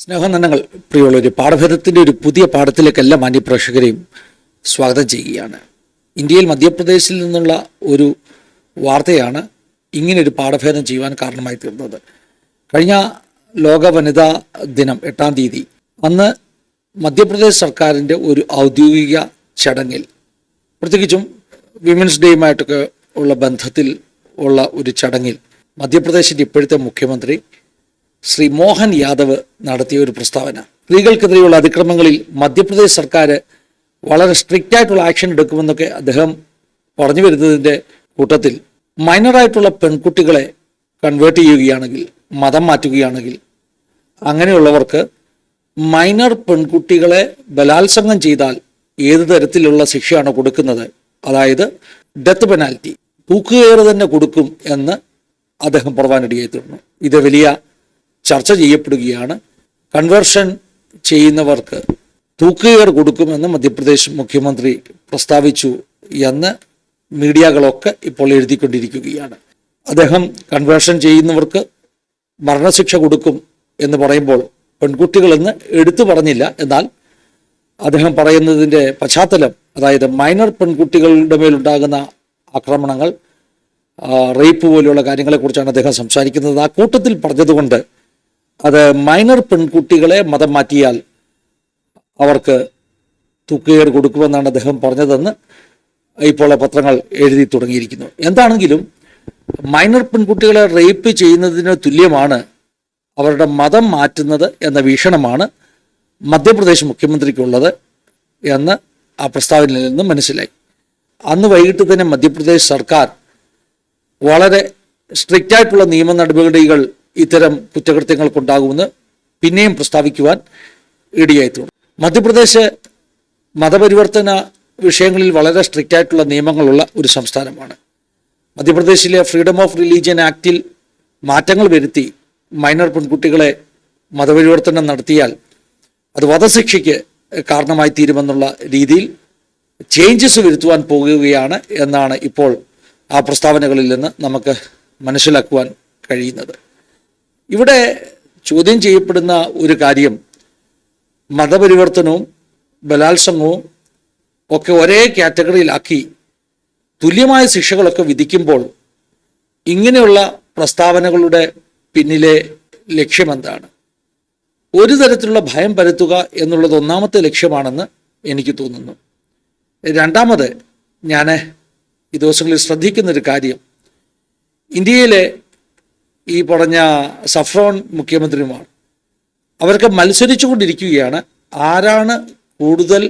സ്നേഹനന്ദങ്ങൾ പ്രിയമുള്ളൊരു പാഠഭേദത്തിന്റെ ഒരു പുതിയ പാഠത്തിലേക്ക് എല്ലാ മാന്യപ്രേക്ഷകരെയും സ്വാഗതം ചെയ്യുകയാണ്. ഇന്ത്യയിൽ മധ്യപ്രദേശിൽ നിന്നുള്ള ഒരു വാർത്തയാണ് ഇങ്ങനൊരു പാഠഭേദം ചെയ്യുവാൻ കാരണമായി തീർന്നത്. കഴിഞ്ഞ ലോക വനിതാ ദിനം എട്ടാം തീയതി അന്ന് മധ്യപ്രദേശ് സർക്കാരിന്റെ ഒരു ഔദ്യോഗിക ചടങ്ങിൽ പ്രത്യേകിച്ചും വിമൻസ് ഡേയുമായിട്ടൊക്കെ ഉള്ള ബന്ധത്തിൽ ഉള്ള ഒരു ചടങ്ങിൽ മധ്യപ്രദേശിന്റെ ഇപ്പോഴത്തെ മുഖ്യമന്ത്രി ശ്രീ മോഹൻ യാദവ് നടത്തിയ ഒരു പ്രസ്താവന. സ്ത്രീകൾക്കെതിരെയുള്ള അതിക്രമങ്ങളിൽ മധ്യപ്രദേശ് സർക്കാർ വളരെ സ്ട്രിക്റ്റ് ആയിട്ടുള്ള ആക്ഷൻ എടുക്കുമെന്നൊക്കെ അദ്ദേഹം പറഞ്ഞു വരുന്നതിന്റെ കൂട്ടത്തിൽ മൈനറായിട്ടുള്ള പെൺകുട്ടികളെ കൺവേർട്ട് ചെയ്യുകയാണെങ്കിൽ മതം മാറ്റുകയാണെങ്കിൽ അങ്ങനെയുള്ളവർക്ക് മൈനർ പെൺകുട്ടികളെ ബലാത്സംഗം ചെയ്താൽ ഏത് തരത്തിലുള്ള ശിക്ഷയാണ് കൊടുക്കുന്നത്? അതായത് ഡെത്ത് പെനാൽറ്റി തൂക്കുകയറ് തന്നെ കൊടുക്കും എന്ന് അദ്ദേഹം പ്രധാനടിയായി തീർന്നു ഇത് വലിയ ചർച്ച ചെയ്യപ്പെടുകയാണ്. കൺവേർഷൻ ചെയ്യുന്നവർക്ക് തൂക്കുകയർ കൊടുക്കുമെന്ന് മധ്യപ്രദേശ് മുഖ്യമന്ത്രി പ്രസ്താവിച്ചു എന്ന് മീഡിയകളൊക്കെ ഇപ്പോൾ എഴുതിക്കൊണ്ടിരിക്കുകയാണ്. അദ്ദേഹം കൺവേർഷൻ ചെയ്യുന്നവർക്ക് മരണശിക്ഷ കൊടുക്കും എന്ന് പറയുമ്പോൾ പെൺകുട്ടികളെന്ന് എടുത്തു പറഞ്ഞില്ല. എന്നാൽ അദ്ദേഹം പറയുന്നതിന്റെ പശ്ചാത്തലം അതായത് മൈനർ പെൺകുട്ടികളുടെ മേലുണ്ടാകുന്ന ആക്രമണങ്ങൾ റേപ്പ് പോലെയുള്ള കാര്യങ്ങളെക്കുറിച്ചാണ് അദ്ദേഹം സംസാരിക്കുന്നത്. ആ കൂട്ടത്തിൽ പറഞ്ഞതുകൊണ്ട് അത് മൈനർ പെൺകുട്ടികളെ മതം മാറ്റിയാൽ അവർക്ക് തൂക്കുകയർ കൊടുക്കുമെന്നാണ് അദ്ദേഹം പറഞ്ഞതെന്ന് ഇപ്പോൾ പത്രങ്ങൾ എഴുതി തുടങ്ങിയിരിക്കുന്നു. എന്താണെങ്കിലും മൈനർ പെൺകുട്ടികളെ റേപ്പ് ചെയ്യുന്നതിന് തുല്യമാണ് അവരുടെ മതം മാറ്റുന്നത് എന്ന വീക്ഷണമാണ് മധ്യപ്രദേശ് മുഖ്യമന്ത്രിക്കുള്ളത് എന്ന് ആ പ്രസ്താവനയിൽ നിന്ന് മനസ്സിലായി. അന്ന് വൈകിട്ട് തന്നെ മധ്യപ്രദേശ് സർക്കാർ വളരെ സ്ട്രിക്റ്റായിട്ടുള്ള നിയമ നടപടികൾ ഇത്തരം കുറ്റകൃത്യങ്ങൾക്കുണ്ടാകുമെന്ന് പിന്നെയും പ്രസ്താവിക്കുവാൻ ഇടയായി മധ്യപ്രദേശ് മതപരിവർത്തന വിഷയങ്ങളിൽ വളരെ സ്ട്രിക്റ്റ് ആയിട്ടുള്ള നിയമങ്ങളുള്ള ഒരു സംസ്ഥാനമാണ്. മധ്യപ്രദേശിലെ ഫ്രീഡം ഓഫ് റിലീജിയൻ ആക്ടിൽ മാറ്റങ്ങൾ വരുത്തി മൈനർ പെൺകുട്ടികളെ മതപരിവർത്തനം നടത്തിയാൽ അത് വധശിക്ഷയ്ക്ക് കാരണമായി തീരുമെന്നുള്ള രീതിയിൽ ചേഞ്ചസ് വരുത്തുവാൻ പോകുകയാണ് എന്നാണ് ഇപ്പോൾ ആ പ്രസ്താവനകളിൽ നിന്ന് നമുക്ക് മനസ്സിലാക്കുവാൻ കഴിയുന്നത്. ഇവിടെ ചോദ്യം ചെയ്യപ്പെടുന്ന ഒരു കാര്യം മതപരിവർത്തനവും ബലാത്സംഗവും ഒക്കെ ഒരേ കാറ്റഗറിയിലാക്കി തുല്യമായ ശിക്ഷകളൊക്കെ വിധിക്കുമ്പോൾ ഇങ്ങനെയുള്ള പ്രസ്താവനകളുടെ പിന്നിലെ ലക്ഷ്യമെന്താണ്? ഒരു തരത്തിലുള്ള ഭയം പരത്തുക എന്നുള്ളത് ഒന്നാമത്തെ ലക്ഷ്യമാണെന്ന് എനിക്ക് തോന്നുന്നു. രണ്ടാമത് ഞാൻ ഈ ദിവസങ്ങളിൽ ശ്രദ്ധിക്കുന്നൊരു കാര്യം. ഇന്ത്യയിലെ ഈ പറഞ്ഞ സഫ്രോൺ മുഖ്യമന്ത്രിയുമാണ്. അവരൊക്കെ മത്സരിച്ചു കൊണ്ടിരിക്കുകയാണ് ആരാണ് കൂടുതൽ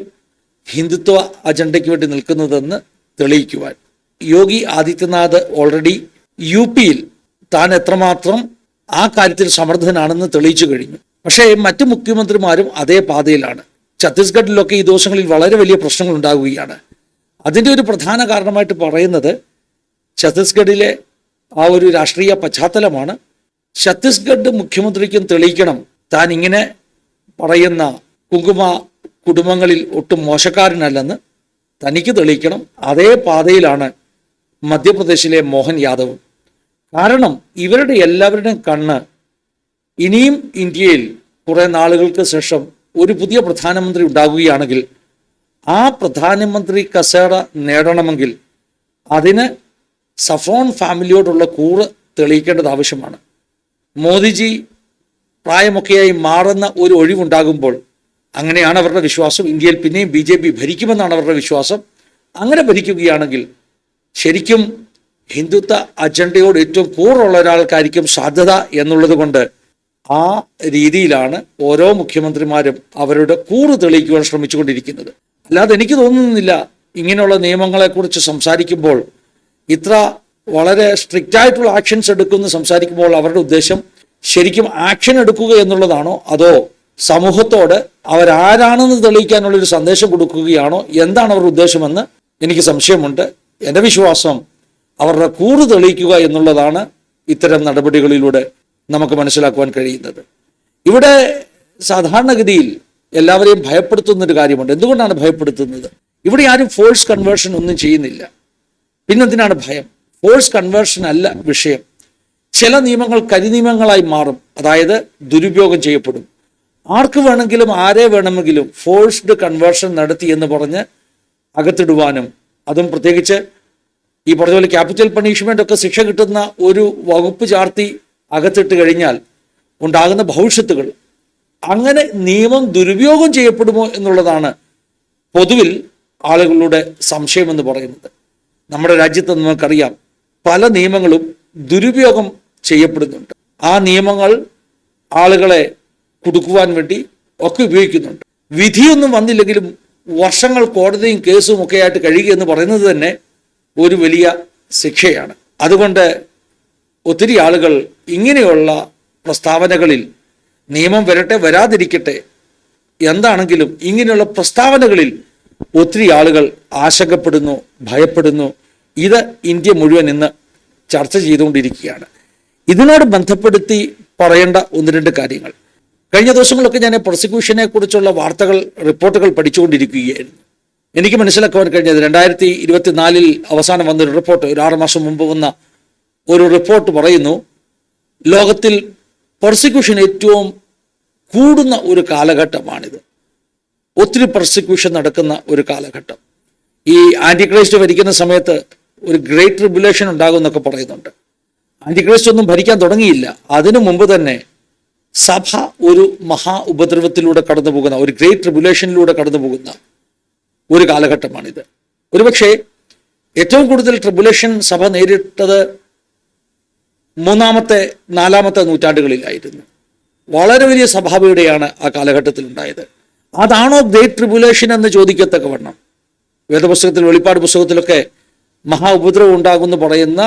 ഹിന്ദുത്വ അജണ്ടയ്ക്ക് വേണ്ടി നിൽക്കുന്നതെന്ന് തെളിയിക്കുവാൻ. യോഗി ആദിത്യനാഥ് ഓൾറെഡി യു പിയിൽ താൻ എത്രമാത്രം ആ കാര്യത്തിൽ സമർത്ഥനാണെന്ന് തെളിയിച്ചു കഴിഞ്ഞു. പക്ഷേ മറ്റു മുഖ്യമന്ത്രിമാരും അതേ പാതയിലാണ്. ഛത്തീസ്ഗഡിലൊക്കെ ഈ ദിവസങ്ങളിൽ വളരെ വലിയ പ്രശ്നങ്ങൾ ഉണ്ടാകുകയാണ് അതിന്റെ ഒരു പ്രധാന കാരണമായിട്ട് പറയുന്നത് ഛത്തീസ്ഗഡിലെ ആ ഒരു രാഷ്ട്രീയ പശ്ചാത്തലമാണ്. ഛത്തീസ്ഗഡ് മുഖ്യമന്ത്രിക്കും തെളിയിക്കണം. താൻ ഇങ്ങനെ പറയുന്ന കുങ്കുമ കുടുംബങ്ങളിൽ ഒട്ടും മോശക്കാരനല്ലെന്ന് തനിക്ക് തെളിയിക്കണം. അതേ പാതയിലാണ് മധ്യപ്രദേശിലെ മോഹൻ യാദവ്. കാരണം ഇവരുടെ എല്ലാവരുടെയും കണ്ണ് ഇനിയും ഇന്ത്യയിൽ കുറേ നാളുകൾക്ക് ശേഷം ഒരു പുതിയ പ്രധാനമന്ത്രി ഉണ്ടാകുകയാണെങ്കിൽ ആ പ്രധാനമന്ത്രി കസേര നേടണമെങ്കിൽ അതിന് സഫോൺ ഫാമിലിയോടുള്ള കൂറ് തെളിയിക്കേണ്ടത് ആവശ്യമാണ്. മോദിജി പ്രായമൊക്കെയായി മാറുന്ന ഒരു ഒഴിവുണ്ടാകുമ്പോൾ അങ്ങനെയാണ് അവരുടെ വിശ്വാസം. ഇന്ത്യയിൽ പിന്നെയും ബി ജെ പി ഭരിക്കുമെന്നാണ് അവരുടെ വിശ്വാസം. അങ്ങനെ ഭരിക്കുകയാണെങ്കിൽ ശരിക്കും ഹിന്ദുത്വ അജണ്ടയോട് ഏറ്റവും കൂറുള്ള ഒരാൾക്കായിരിക്കും സാധ്യത എന്നുള്ളത് കൊണ്ട് ആ രീതിയിലാണ് ഓരോ മുഖ്യമന്ത്രിമാരും അവരുടെ കൂറ് തെളിയിക്കുവാൻ ശ്രമിച്ചുകൊണ്ടിരിക്കുന്നത്. അല്ലാതെ എനിക്ക് തോന്നുന്നില്ല ഇങ്ങനെയുള്ള നിയമങ്ങളെക്കുറിച്ച് സംസാരിക്കുമ്പോൾ ഇത്ര വളരെ സ്ട്രിക്റ്റ് ആയിട്ടുള്ള ആക്ഷൻസ് എടുക്കുമെന്ന് സംസാരിക്കുമ്പോൾ അവരുടെ ഉദ്ദേശം ശരിക്കും ആക്ഷൻ എടുക്കുക എന്നുള്ളതാണോ? അതോ സമൂഹത്തോട് അവരാരാണെന്ന് തെളിയിക്കാനുള്ള ഒരു സന്ദേശം കൊടുക്കുകയാണോ? എന്താണ് അവരുടെ ഉദ്ദേശമെന്ന് എനിക്ക് സംശയമുണ്ട്. എന്റെ വിശ്വാസം അവരുടെ കൂറ് തെളിയിക്കുക എന്നുള്ളതാണ് ഇത്തരം നടപടികളിലൂടെ നമുക്ക് മനസ്സിലാക്കുവാൻ കഴിയുന്നത്. ഇവിടെ സാധാരണഗതിയിൽ എല്ലാവരെയും ഭയപ്പെടുത്തുന്ന ഒരു കാര്യമുണ്ട്. എന്തുകൊണ്ടാണ് ഭയപ്പെടുത്തുന്നത്? ഇവിടെ ആരും ഫോഴ്സ് കൺവേർഷൻ ഒന്നും ചെയ്യുന്നില്ല. പിന്നെന്തിനാണ് ഭയം? ഫോഴ്സ് കൺവേർഷൻ അല്ല വിഷയം. ചില നിയമങ്ങൾ കരിനിയമങ്ങളായി മാറും. അതായത് ദുരുപയോഗം ചെയ്യപ്പെടും. ആർക്ക് വേണമെങ്കിലും ആരെ വേണമെങ്കിലും ഫോഴ്സ്ഡ് കൺവേർഷൻ നടത്തി എന്ന് പറഞ്ഞ് അകത്തിടുവാനും അതും പ്രത്യേകിച്ച് ഈ പറഞ്ഞ പോലെ ക്യാപിറ്റൽ പണിഷ്മെന്റ് ഒക്കെ ശിക്ഷ കിട്ടുന്ന ഒരു വകുപ്പ് ചാർത്തി അകത്തിട്ട് കഴിഞ്ഞാൽ ഉണ്ടാകുന്ന ഭവിഷ്യത്തുകൾ. അങ്ങനെ നിയമം ദുരുപയോഗം ചെയ്യപ്പെടുമോ എന്നുള്ളതാണ് പൊതുവിൽ ആളുകളുടെ സംശയം എന്ന് പറയുന്നത്. നമ്മുടെ രാജ്യത്ത് നമുക്കറിയാം പല നിയമങ്ങളും ദുരുപയോഗം ചെയ്യപ്പെടുന്നുണ്ട്. ആ നിയമങ്ങൾ ആളുകളെ കുടുക്കുവാൻ വേണ്ടി ഒക്കെ ഉപയോഗിക്കുന്നുണ്ട്. വിധിയൊന്നും വന്നില്ലെങ്കിലും വർഷങ്ങൾ കോടതിയും കേസും ഒക്കെ ആയിട്ട് കഴിയുക എന്ന് പറയുന്നത് തന്നെ ഒരു വലിയ ശിക്ഷയാണ്. അതുകൊണ്ട് ഒത്തിരി ആളുകൾ ഇങ്ങനെയുള്ള പ്രസ്താവനകളിൽ നിയമം വരട്ടെ വരാതിരിക്കട്ടെ എന്താണെങ്കിലും ഇങ്ങനെയുള്ള പ്രസ്താവനകളിൽ ഒത്തിരി ആളുകൾ ആശങ്കപ്പെടുന്നു ഭയപ്പെടുന്നു. ഇത് ഇന്ത്യ മുഴുവൻ ഇന്ന് ചർച്ച ചെയ്തുകൊണ്ടിരിക്കുകയാണ്. ഇതിനോട് ബന്ധപ്പെടുത്തി പറയേണ്ട ഒന്ന് രണ്ട് കാര്യങ്ങൾ. കഴിഞ്ഞ ദിവസങ്ങളൊക്കെ ഞാൻ പ്രോസിക്യൂഷനെ കുറിച്ചുള്ള വാർത്തകൾ റിപ്പോർട്ടുകൾ പഠിച്ചുകൊണ്ടിരിക്കുകയായിരുന്നു. എനിക്ക് മനസ്സിലാക്കുവാൻ കഴിഞ്ഞത് രണ്ടായിരത്തി ഇരുപത്തിനാലിൽ അവസാനം വന്നൊരു റിപ്പോർട്ട് ഒരു ആറ് മാസം മുമ്പ് വന്ന ഒരു റിപ്പോർട്ട് പറയുന്നു ലോകത്തിൽ പ്രോസിക്യൂഷൻ ഏറ്റവും കൂടുന്ന ഒരു കാലഘട്ടമാണിത്. ഒത്തിരി പ്രോസിക്യൂഷൻ നടക്കുന്ന ഒരു കാലഘട്ടം. ഈ ആന്റി ക്രൈസ്റ്റ് ഭരിക്കുന്ന സമയത്ത് ഒരു ഗ്രേറ്റ് ട്രിബുലേഷൻ ഉണ്ടാകും എന്നൊക്കെ പറയുന്നുണ്ട്. ആന്റി ക്രൈസ്റ്റ് ഒന്നും ഭരിക്കാൻ തുടങ്ങിയില്ല. അതിനു മുമ്പ് തന്നെ സഭ ഒരു മഹാ ഉപദ്രവത്തിലൂടെ കടന്നു പോകുന്ന ഒരു ഗ്രേറ്റ് ട്രിബുലേഷനിലൂടെ കടന്നു പോകുന്ന ഒരു കാലഘട്ടമാണിത്. ഒരുപക്ഷെ ഏറ്റവും കൂടുതൽ ട്രിബുലേഷൻ സഭ നേരിട്ടത് മൂന്നാമത്തെ നാലാമത്തെ നൂറ്റാണ്ടുകളിലായിരുന്നു. വളരെ വലിയ സഭാപിയുടെയാണ് ആ കാലഘട്ടത്തിൽ ഉണ്ടായത് അതാണോ ഗ്രേറ്റ് ട്രിബുലേഷൻ എന്ന് ചോദിക്കത്തക്കവണ്ണം? വേദപുസ്തകത്തിൽ വെളിപ്പാട് പുസ്തകത്തിലൊക്കെ മഹാ ഉപദ്രവം ഉണ്ടാകുമെന്ന് പറയുന്ന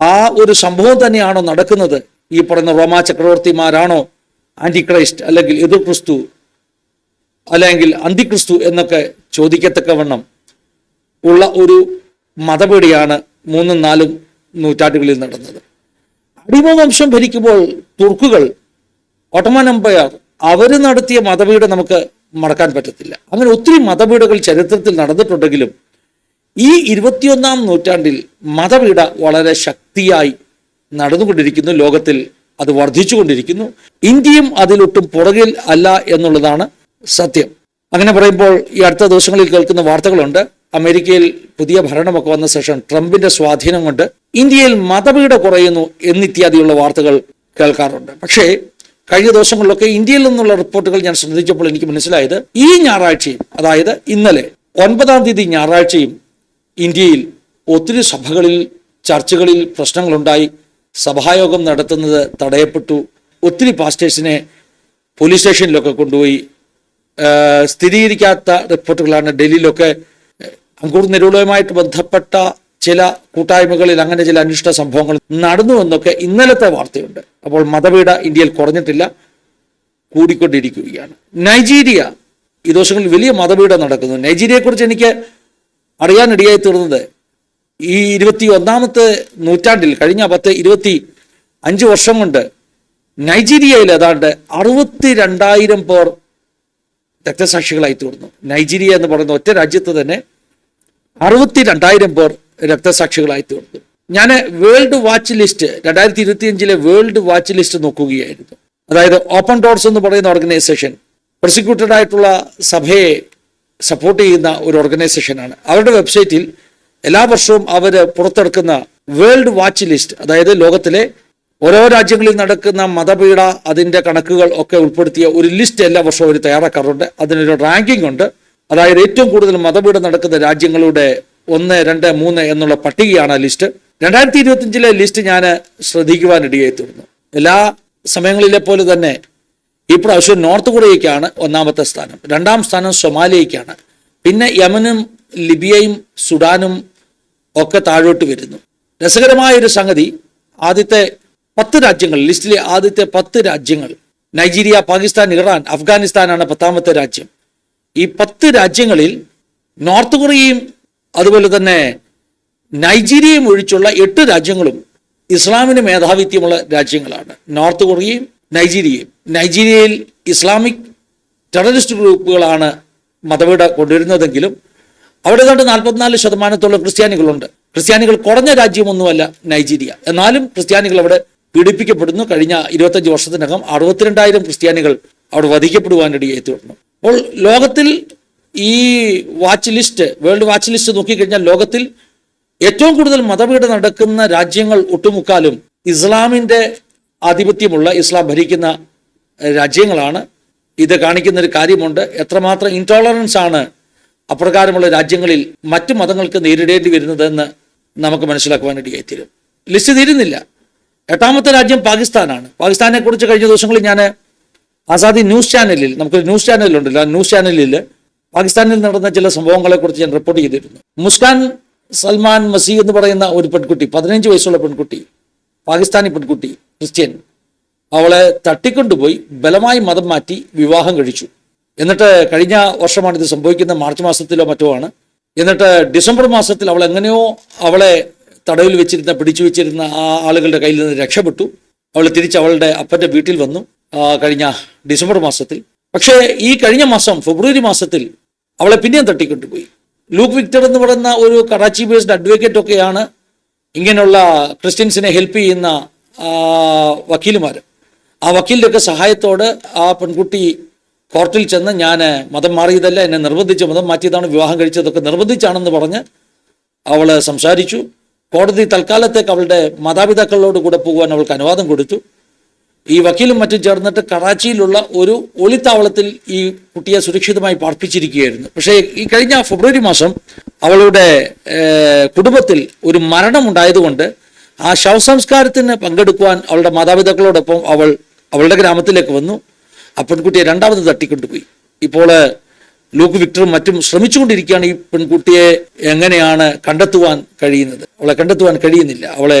ആ ഒരു സംഭവം തന്നെയാണോ നടക്കുന്നത്? ഈ പറയുന്ന റോമാ ചക്രവർത്തിമാരാണോ ആന്റി ക്രൈസ്റ്റ് അല്ലെങ്കിൽ എതിർ ക്രിസ്തു അല്ലെങ്കിൽ അന്തിക്രിസ്തു എന്നൊക്കെ ചോദിക്കത്തക്കവണ്ണം ഉള്ള ഒരു മതപേടിയാണ് മൂന്നും നാലും നൂറ്റാണ്ടുകളിൽ നടന്നത്. അടിമവംശം ഭരിക്കുമ്പോൾ തുർക്കുകൾ ഒട്ടോമൻ എംപയർ അവർ നടത്തിയ മതപീഠ നമുക്ക് മറക്കാൻ പറ്റത്തില്ല. അങ്ങനെ ഒത്തിരി മതപീഠകൾ ചരിത്രത്തിൽ നടന്നിട്ടുണ്ടെങ്കിലും ഈ ഇരുപത്തിയൊന്നാം നൂറ്റാണ്ടിൽ മതപീഠ വളരെ ശക്തിയായി നടന്നുകൊണ്ടിരിക്കുന്നു. ലോകത്തിൽ അത് വർദ്ധിച്ചുകൊണ്ടിരിക്കുന്നു. ഇന്ത്യയും അതിലൊട്ടും പുറകിൽ അല്ല എന്നുള്ളതാണ് സത്യം. അങ്ങനെ പറയുമ്പോൾ ഈ അടുത്ത ദിവസങ്ങളിൽ കേൾക്കുന്ന വാർത്തകളുണ്ട്. അമേരിക്കയിൽ പുതിയ ഭരണമൊക്കെ വന്ന ശേഷം ട്രംപിന്റെ സ്വാധീനം കൊണ്ട് ഇന്ത്യയിൽ മതപീഠ കുറയുന്നു എന്നിത്യാദിയുള്ള വാർത്തകൾ കേൾക്കാറുണ്ട്. പക്ഷേ കഴിഞ്ഞ ദിവസങ്ങളിലൊക്കെ ഇന്ത്യയിൽ നിന്നുള്ള റിപ്പോർട്ടുകൾ ഞാൻ ശ്രദ്ധിച്ചപ്പോൾ എനിക്ക് മനസ്സിലായത് ഈ ഞായറാഴ്ചയും അതായത് ഇന്നലെ ഒൻപതാം തീയതി ഞായറാഴ്ചയും ഇന്ത്യയിൽ ഒത്തിരി സഭകളിൽ ചർച്ചകളിൽ പ്രശ്നങ്ങളുണ്ടായി. സഭായോഗം നടത്തുന്നത് തടയപ്പെട്ടു. ഒത്തിരി പാസ്റ്റേഴ്സിനെ പോലീസ് സ്റ്റേഷനിലൊക്കെ കൊണ്ടുപോയി. സ്ഥിരീകരിക്കാത്ത റിപ്പോർട്ടുകളാണ് ഡൽഹിയിലൊക്കെ അങ്കൂർ നിരൂഢവുമായിട്ട് ബന്ധപ്പെട്ട ചില കൂട്ടായ്മകളിൽ അങ്ങനെ ചില അനിഷ്ട സംഭവങ്ങൾ നടന്നു എന്നൊക്കെ ഇന്നലത്തെ വാർത്തയുണ്ട്. അപ്പോൾ മതപീഠ ഇന്ത്യയിൽ കുറഞ്ഞിട്ടില്ല കൂടിക്കൊണ്ടിരിക്കുകയാണ്. നൈജീരിയ ഈ ദിവസങ്ങളിൽ വലിയ മതപീഠ നടക്കുന്നു. നൈജീരിയയെക്കുറിച്ച് എനിക്ക് അറിയാനിടയായി തീർന്നത് ഈ ഇരുപത്തി ഒന്നാമത്തെ നൂറ്റാണ്ടിൽ കഴിഞ്ഞ പത്ത് ഇരുപത്തി അഞ്ച് വർഷം കൊണ്ട് നൈജീരിയയിൽ ഏതാണ്ട് അറുപത്തി രണ്ടായിരം പേർ രക്തസാക്ഷികളായി തീർന്നു. നൈജീരിയ എന്ന് പറയുന്ന ഒറ്റ രാജ്യത്ത് തന്നെ അറുപത്തി രണ്ടായിരം പേർ രക്തസാക്ഷികളായി തീർന്നു. ഞാൻ വേൾഡ് വാച്ച് ലിസ്റ്റ് രണ്ടായിരത്തി ഇരുപത്തി അഞ്ചിലെ വേൾഡ് വാച്ച് ലിസ്റ്റ് നോക്കുകയായിരുന്നു. അതായത് ഓപ്പൺ ഡോർസ് എന്ന് പറയുന്ന ഓർഗനൈസേഷൻ പ്രോസിക്യൂട്ടഡ് ആയിട്ടുള്ള സഭയെ സപ്പോർട്ട് ചെയ്യുന്ന ഒരു ഓർഗനൈസേഷനാണ് അവരുടെ വെബ്സൈറ്റിൽ എല്ലാ വർഷവും അവർ പുറത്തെടുക്കുന്ന വേൾഡ് വാച്ച് ലിസ്റ്റ് അതായത് ലോകത്തിലെ ഓരോ രാജ്യങ്ങളിൽ നടക്കുന്ന മതപീഡ അതിന്റെ കണക്കുകൾ ഒക്കെ ഉൾപ്പെടുത്തിയ ഒരു ലിസ്റ്റ് എല്ലാ വർഷവും അവർ തയ്യാറാക്കാറുണ്ട്. അതിനൊരു റാങ്കിംഗ് ഉണ്ട്. അതായത് ഏറ്റവും കൂടുതൽ മതപീഡ നടക്കുന്ന രാജ്യങ്ങളുടെ ഒന്ന് രണ്ട് മൂന്ന് എന്നുള്ള പട്ടികയാണ് ലിസ്റ്റ്. രണ്ടായിരത്തി ഇരുപത്തിയഞ്ചിലെ ലിസ്റ്റ് ഞാൻ ശ്രദ്ധിക്കുവാനിടയായി തീർന്നു എല്ലാ സമയങ്ങളിലെ പോലെ തന്നെ ഈ പ്രാവശ്യം നോർത്ത് കൊറിയയ്ക്കാണ് ഒന്നാമത്തെ സ്ഥാനം. രണ്ടാം സ്ഥാനം സൊമാലിയയ്ക്കാണ്. പിന്നെ യമനും ലിബിയയും സുഡാനും ഒക്കെ താഴോട്ട് വരുന്നു. രസകരമായ ഒരു സംഗതി ആദ്യത്തെ പത്ത് രാജ്യങ്ങൾ ലിസ്റ്റിലെ ആദ്യത്തെ പത്ത് രാജ്യങ്ങൾ നൈജീരിയ പാകിസ്ഥാൻ ഇറാൻ അഫ്ഗാനിസ്ഥാനാണ് പത്താമത്തെ രാജ്യം. ഈ പത്ത് രാജ്യങ്ങളിൽ നോർത്ത് കൊറിയയും അതുപോലെ തന്നെ നൈജീരിയയും ഒഴിച്ചുള്ള എട്ട് രാജ്യങ്ങളും ഇസ്ലാമിന് മേധാവിത്വമുള്ള രാജ്യങ്ങളാണ്. നോർത്ത് കൊറിയയും നൈജീരിയയും. നൈജീരിയയിൽ ഇസ്ലാമിക് ടെററിസ്റ്റ് ഗ്രൂപ്പുകളാണ് മതപീഠ കൊണ്ടുവരുന്നതെങ്കിലും അവിടെ കണ്ട് നാൽപ്പത്തിനാല് ശതമാനത്തോളം ക്രിസ്ത്യാനികളുണ്ട്. ക്രിസ്ത്യാനികൾ കുറഞ്ഞ രാജ്യമൊന്നുമല്ല നൈജീരിയ. എന്നാലും ക്രിസ്ത്യാനികൾ അവിടെ പീഡിപ്പിക്കപ്പെടുന്നു. കഴിഞ്ഞ ഇരുപത്തഞ്ച് വർഷത്തിനകം അറുപത്തിരണ്ടായിരം ക്രിസ്ത്യാനികൾ അവിടെ വധിക്കപ്പെടുവാനിടയായി തീർന്നു. അപ്പോൾ ലോകത്തിൽ ഈ watch list world watch list നോക്കിക്കഴിഞ്ഞാൽ ലോകത്തിൽ ഏറ്റവും കൂടുതൽ മതപീഠ നടക്കുന്ന രാജ്യങ്ങൾ ഒട്ടുമുക്കാലും ഇസ്ലാമിന്റെ ആധിപത്യമുള്ള ഇസ്ലാം ഭരിക്കുന്ന രാജ്യങ്ങളാണ്. ഇത് കാണിക്കുന്ന ഒരു കാര്യമുണ്ട്. എത്രമാത്രം ഇൻടോളറൻസ് ആണ് അപ്രകാരമുള്ള രാജ്യങ്ങളിൽ മറ്റു മതങ്ങൾക്ക് നേരിടേണ്ടി വരുന്നതെന്ന് നമുക്ക് മനസ്സിലാക്കുവാനായിട്ട് തീരും ലിസ്റ്റ് തീരുന്നില്ല. എട്ടാമത്തെ രാജ്യം പാകിസ്ഥാനാണ്. പാകിസ്ഥാനെ കുറിച്ച് കഴിഞ്ഞ ദിവസങ്ങളിൽ ഞാൻ ആസാദി ന്യൂസ് ചാനലിൽ നമുക്കൊരു ന്യൂസ് ചാനലുണ്ടല്ലോ ആ ന്യൂസ് ചാനലിൽ പാകിസ്ഥാനിൽ നടന്ന ചില സംഭവങ്ങളെ കുറിച്ച് ഞാൻ റിപ്പോർട്ട് ചെയ്തിരുന്നു. മുസ്കാൻ സൽമാൻ മസി എന്ന് പറയുന്ന ഒരു പെൺകുട്ടി പതിനഞ്ച് വയസ്സുള്ള പെൺകുട്ടി പാകിസ്ഥാനി പെൺകുട്ടി ക്രിസ്ത്യൻ അവളെ തട്ടിക്കൊണ്ടുപോയി ബലമായി മതം മാറ്റി വിവാഹം കഴിച്ചു. എന്നിട്ട് കഴിഞ്ഞ വർഷമാണ് ഇത് സംഭവിക്കുന്നത് മാർച്ച് മാസത്തിലോ മറ്റോ ആണ്. എന്നിട്ട് ഡിസംബർ മാസത്തിൽ അവൾ എങ്ങനെയോ അവളെ തടവിൽ വെച്ചിരുന്ന പിടിച്ചു വെച്ചിരുന്ന ആ ആളുകളുടെ കയ്യിൽ നിന്ന് രക്ഷപ്പെട്ടു. അവൾ തിരിച്ച് അവളുടെ അപ്പന്റെ വീട്ടിൽ വന്നു കഴിഞ്ഞ ഡിസംബർ മാസത്തിൽ. പക്ഷേ ഈ കഴിഞ്ഞ മാസം ഫെബ്രുവരി മാസത്തിൽ അവളെ പിന്നെയും തട്ടിക്കൊണ്ടുപോയി ലൂക്ക് വിക്ടർ എന്ന് പറയുന്ന ഒരു കറാച്ചി ബേസ്ഡ് അഡ്വക്കേറ്റ് ഒക്കെയാണ് ഇങ്ങനെയുള്ള ക്രിസ്ത്യൻസിനെ ഹെൽപ്പ് ചെയ്യുന്ന വക്കീലുമാർ ആ വക്കീലിന്റെയൊക്കെ സഹായത്തോട് ആ പെൺകുട്ടി കോർട്ടിൽ ചെന്ന് ഞാൻ മതം മാറിയതല്ല എന്നെ നിർബന്ധിച്ച് മതം മാറ്റിയതാണ് വിവാഹം കഴിച്ചതൊക്കെ നിർബന്ധിച്ചാണെന്ന് പറഞ്ഞ് അവൾ സംസാരിച്ചു. കോടതി തൽക്കാലത്തേക്ക് അവളുടെ മാതാപിതാക്കളോട് കൂടെ പോകുവാൻ അവൾക്ക് അനുവാദം കൊടുത്തു. ഈ വക്കീലും മറ്റും ചേർന്നിട്ട് കറാച്ചിയിലുള്ള ഒരു ഒളിത്താവളത്തിൽ ഈ കുട്ടിയെ സുരക്ഷിതമായി പാർപ്പിച്ചിരിക്കുകയായിരുന്നു. പക്ഷേ ഈ കഴിഞ്ഞ ഫെബ്രുവരി മാസം അവളുടെ കുടുംബത്തിൽ ഒരു മരണം ഉണ്ടായതുകൊണ്ട് ആ ശവസംസ്കാരത്തിന് പങ്കെടുക്കുവാൻ അവളുടെ മാതാപിതാക്കളോടൊപ്പം അവൾ അവളുടെ ഗ്രാമത്തിലേക്ക് വന്നു. ആ പെൺകുട്ടിയെ രണ്ടാമത് തട്ടിക്കൊണ്ടുപോയി. ഇപ്പോൾ ലൂക്ക് വിക്ടറും മറ്റും ശ്രമിച്ചുകൊണ്ടിരിക്കുകയാണ് ഈ പെൺകുട്ടിയെ എങ്ങനെയാണ് കണ്ടെത്തുവാൻ കഴിയുന്നത്? അവളെ കണ്ടെത്തുവാൻ കഴിയുന്നില്ല. അവളെ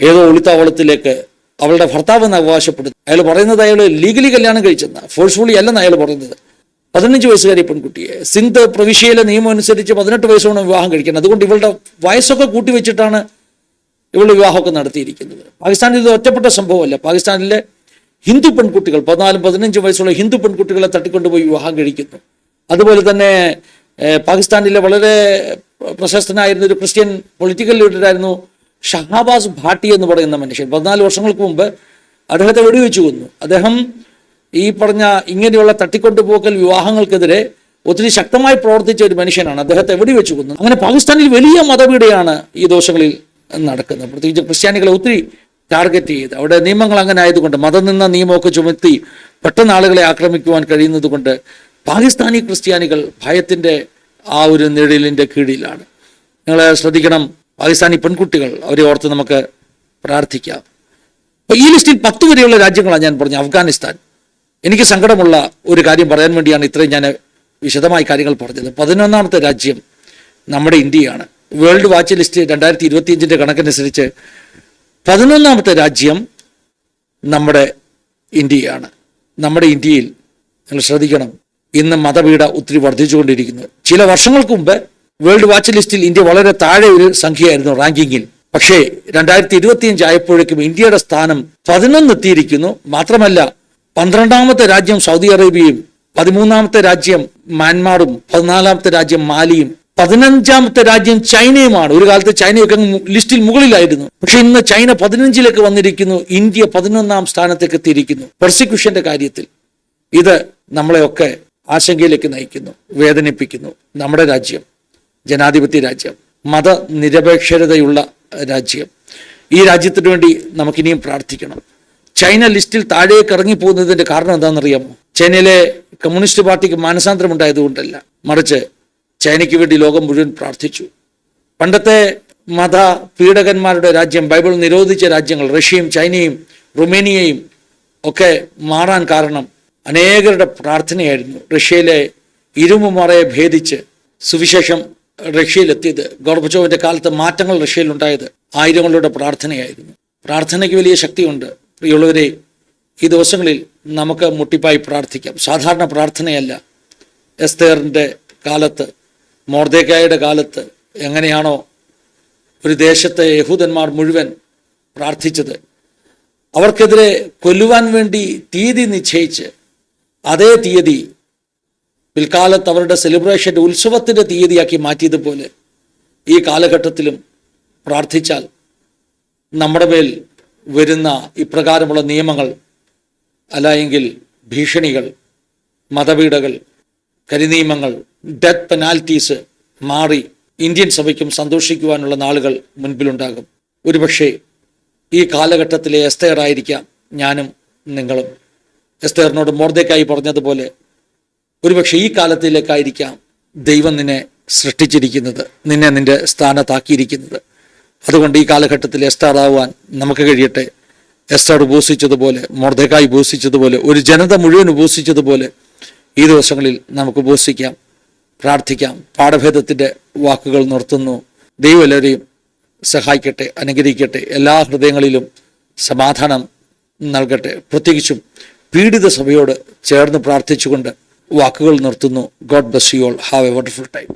ഏതോ ഒളിത്താവളത്തിലേക്ക് അവളുടെ ഭർത്താവ് എന്ന് അവകാശപ്പെടുന്നു. അയാൾ പറയുന്നത് അയാൾ ലീഗലി കല്യാണം കഴിച്ചെന്ന. ഫോഴ്സ്ഫുള്ളി അല്ലെന്ന് അയാൾ പറയുന്നത് പതിനഞ്ച് വയസ്സുകാരി പെൺകുട്ടിയെ. സിന്ധ് പ്രവിശ്യയിലെ നിയമം അനുസരിച്ച് പതിനെട്ട് വയസ്സോളം വിവാഹം കഴിക്കണം. അതുകൊണ്ട് ഇവളുടെ വയസ്സൊക്കെ കൂട്ടി വെച്ചിട്ടാണ് ഇവൾ വിവാഹമൊക്കെ നടത്തിയിരിക്കുന്നത്. പാകിസ്ഥാനിൽ ഇത് ഒറ്റപ്പെട്ട സംഭവമല്ല. പാകിസ്ഥാനിലെ ഹിന്ദു പെൺകുട്ടികൾ പതിനാലും പതിനഞ്ച് വയസ്സുള്ള ഹിന്ദു പെൺകുട്ടികളെ തട്ടിക്കൊണ്ടുപോയി വിവാഹം കഴിക്കുന്നു. അതുപോലെ തന്നെ പാകിസ്ഥാനിലെ വളരെ പ്രശസ്തനായിരുന്ന ഒരു ക്രിസ്ത്യൻ പൊളിറ്റിക്കൽ ലീഡറായിരുന്നു ഷഹാബാസ് ഭാട്ടി എന്ന് പറയുന്ന മനുഷ്യൻ. പതിനാല് വർഷങ്ങൾക്ക് മുമ്പ് അദ്ദേഹത്തെ വെടിവെച്ചു കൊന്നു. അദ്ദേഹം ഈ പറഞ്ഞ ഇങ്ങനെയുള്ള തട്ടിക്കൊണ്ടുപോക്കൽ വിവാഹങ്ങൾക്കെതിരെ ഒത്തിരി ശക്തമായി പ്രവർത്തിച്ച ഒരു മനുഷ്യനാണ്. അദ്ദേഹത്തെ വെടിവെച്ചു കൊന്നു. അങ്ങനെ പാകിസ്ഥാനിൽ വലിയ മതപീഠയാണ് ഈ ദോഷങ്ങളിൽ നടക്കുന്നത്. പ്രത്യേകിച്ച് ക്രിസ്ത്യാനികളെ ഒത്തിരി ടാർഗറ്റ് ചെയ്ത്. അവിടെ നിയമങ്ങൾ അങ്ങനെ ആയതുകൊണ്ട് മതം നിന്ന നിയമമൊക്കെ ചുമത്തി പെട്ടെന്ന് ആളുകളെ ആക്രമിക്കുവാൻ കഴിയുന്നത് കൊണ്ട് പാകിസ്ഥാനി ക്രിസ്ത്യാനികൾ ഭയത്തിന്റെ ആ ഒരു നിഴലിന്റെ കീഴിലാണ്. നിങ്ങൾ ശ്രദ്ധിക്കണം. പാകിസ്ഥാനി പെൺകുട്ടികൾ അവരെ ഓർത്ത് നമുക്ക് പ്രാർത്ഥിക്കാം. അപ്പോൾ ഈ ലിസ്റ്റിൽ പത്ത് വരെയുള്ള രാജ്യങ്ങളാണ് ഞാൻ പറഞ്ഞത്. അഫ്ഗാനിസ്ഥാൻ. എനിക്ക് സങ്കടമുള്ള ഒരു കാര്യം പറയാൻ വേണ്ടിയാണ് ഇത്രയും ഞാൻ വിശദമായി കാര്യങ്ങൾ പറഞ്ഞത്. പതിനൊന്നാമത്തെ രാജ്യം നമ്മുടെ ഇന്ത്യയാണ്. വേൾഡ് വാച്ച് ലിസ്റ്റ് രണ്ടായിരത്തി ഇരുപത്തിയഞ്ചിന്റെ കണക്കനുസരിച്ച് പതിനൊന്നാമത്തെ രാജ്യം നമ്മുടെ ഇന്ത്യയാണ്. നമ്മുടെ ഇന്ത്യയിൽ നിങ്ങൾ ശ്രദ്ധിക്കണം ഇന്ന് മതപീഠ ഒത്തിരി വർദ്ധിച്ചുകൊണ്ടിരിക്കുന്നു. ചില വർഷങ്ങൾക്ക് മുമ്പ് വേൾഡ് വാച്ച് ലിസ്റ്റിൽ ഇന്ത്യ വളരെ താഴെ ഒരു സംഖ്യയായിരുന്നു റാങ്കിങ്ങിൽ. പക്ഷേ രണ്ടായിരത്തി ഇരുപത്തിയഞ്ച് ആയപ്പോഴേക്കും ഇന്ത്യയുടെ സ്ഥാനം പതിനൊന്ന് എത്തിയിരിക്കുന്നു മാത്രമല്ല പന്ത്രണ്ടാമത്തെ രാജ്യം സൗദി അറേബ്യയും പതിമൂന്നാമത്തെ രാജ്യം മ്യാൻമാറും പതിനാലാമത്തെ രാജ്യം മാലിയും പതിനഞ്ചാമത്തെ രാജ്യം ചൈനയുമാണ്. ഒരു കാലത്ത് ചൈനയൊക്കെ ലിസ്റ്റിൽ മുകളിലായിരുന്നു. പക്ഷെ ഇന്ന് ചൈന പതിനഞ്ചിലേക്ക് വന്നിരിക്കുന്നു. ഇന്ത്യ പതിനൊന്നാം സ്ഥാനത്തേക്ക് എത്തിയിരിക്കുന്നു. പ്രോസിക്യൂഷന്റെ കാര്യത്തിൽ ഇത് നമ്മളെയൊക്കെ ആശങ്കയിലേക്ക് നയിക്കുന്നു വേദനിപ്പിക്കുന്നു. നമ്മുടെ രാജ്യം ജനാധിപത്യ രാജ്യം മതനിരപേക്ഷരതയുള്ള രാജ്യം. ഈ രാജ്യത്തിന് വേണ്ടി നമുക്കിനിയും പ്രാർത്ഥിക്കണം. ചൈന ലിസ്റ്റിൽ താഴേക്ക് ഇറങ്ങിപ്പോകുന്നതിന്റെ കാരണം എന്താണെന്നറിയാമോ? ചൈനയിലെ കമ്മ്യൂണിസ്റ്റ് പാർട്ടിക്ക് മാനസാന്തരം ഉണ്ടായതുകൊണ്ടല്ല മറിച്ച് ചൈനയ്ക്ക് വേണ്ടി ലോകം മുഴുവൻ പ്രാർത്ഥിച്ചു. പണ്ടത്തെ മത പീഡകന്മാരുടെ രാജ്യം ബൈബിൾ നിരോധിച്ച രാജ്യങ്ങൾ റഷ്യയും ചൈനയും റുമേനിയയും ഒക്കെ മാറാൻ കാരണം അനേകരുടെ പ്രാർത്ഥനയായിരുന്നു. റഷ്യയിലെ ഇരുമുമറയെ ഭേദിച്ച് സുവിശേഷം റഷ്യയിലെത്തിയത് ഗോർബച്ചോവിന്റെ കാലത്ത് മാറ്റങ്ങൾ റഷ്യയിൽ ഉണ്ടായത് ആയിരങ്ങളുടെ പ്രാർത്ഥനയായിരുന്നു. പ്രാർത്ഥനയ്ക്ക് വലിയ ശക്തിയുണ്ട്. പ്രിയമുള്ളവരെ ഈ ദിവസങ്ങളിൽ നമുക്ക് മുട്ടിപ്പായി പ്രാർത്ഥിക്കാം. സാധാരണ പ്രാർത്ഥനയല്ല. എസ്തേറിന്റെ കാലത്ത് മോർദേക്കായുടെ കാലത്ത് എങ്ങനെയാണോ ഒരു ദേശത്തെ യഹൂദന്മാർ മുഴുവൻ പ്രാർത്ഥിച്ചത് അവർക്കെതിരെ കൊല്ലുവാൻ വേണ്ടി തീയതി നിശ്ചയിച്ച് അതേ തീയതി പിൽക്കാലത്ത് അവരുടെ സെലിബ്രേഷന്റെ ഉത്സവത്തിന്റെ തീയതിയാക്കി മാറ്റിയതുപോലെ ഈ കാലഘട്ടത്തിലും പ്രാർത്ഥിച്ചാൽ നമ്മുടെ മേൽ വരുന്ന ഇപ്രകാരമുള്ള നിയമങ്ങൾ അല്ല എങ്കിൽ ഭീഷണികൾ മതപീഡകൾ കരിനിയമങ്ങൾ ഡെത്ത് പെനാൽറ്റീസ് മാറി ഇന്ത്യൻ സഭയ്ക്കും സന്തോഷിക്കുവാനുള്ള നാളുകൾ മുൻപിലുണ്ടാകും. ഒരുപക്ഷെ ഈ കാലഘട്ടത്തിലെ എസ്തേറായിരിക്കാം ഞാനും നിങ്ങളും. എസ്തേറിനോട് മോർദേക്കായി പറഞ്ഞതുപോലെ ഒരുപക്ഷെ ഈ കാലത്തിലേക്കായിരിക്കാം ദൈവം നിന്നെ സൃഷ്ടിച്ചിരിക്കുന്നത് നിന്നെ നിന്റെ സ്ഥാനത്താക്കിയിരിക്കുന്നത്. അതുകൊണ്ട് ഈ കാലഘട്ടത്തിൽ എസ്റ്റാറാവാൻ നമുക്ക് കഴിയട്ടെ. എസ്റ്റാർ ഉപസിച്ചതുപോലെ മോർദേക്കായി ഉപസിച്ചതുപോലെ ഒരു ജനത മുഴുവൻ ഉപസിച്ചതുപോലെ ഈ ദിവസങ്ങളിൽ നമുക്ക് ഉപസിക്കാം പ്രാർത്ഥിക്കാം പാഠഭേദത്തിന്റെ വാക്കുകൾ നിർത്തുന്നു. ദൈവം എല്ലാവരെയും സഹായിക്കട്ടെ അനുഗ്രഹിക്കട്ടെ എല്ലാ ഹൃദയങ്ങളിലും സമാധാനം നൽകട്ടെ. പ്രത്യേകിച്ചും പീഡിത സഭയോട് ചേർന്ന് പ്രാർത്ഥിച്ചുകൊണ്ട് വാക്കുകൾ നിർത്തുന്നു. God bless you all have a wonderful time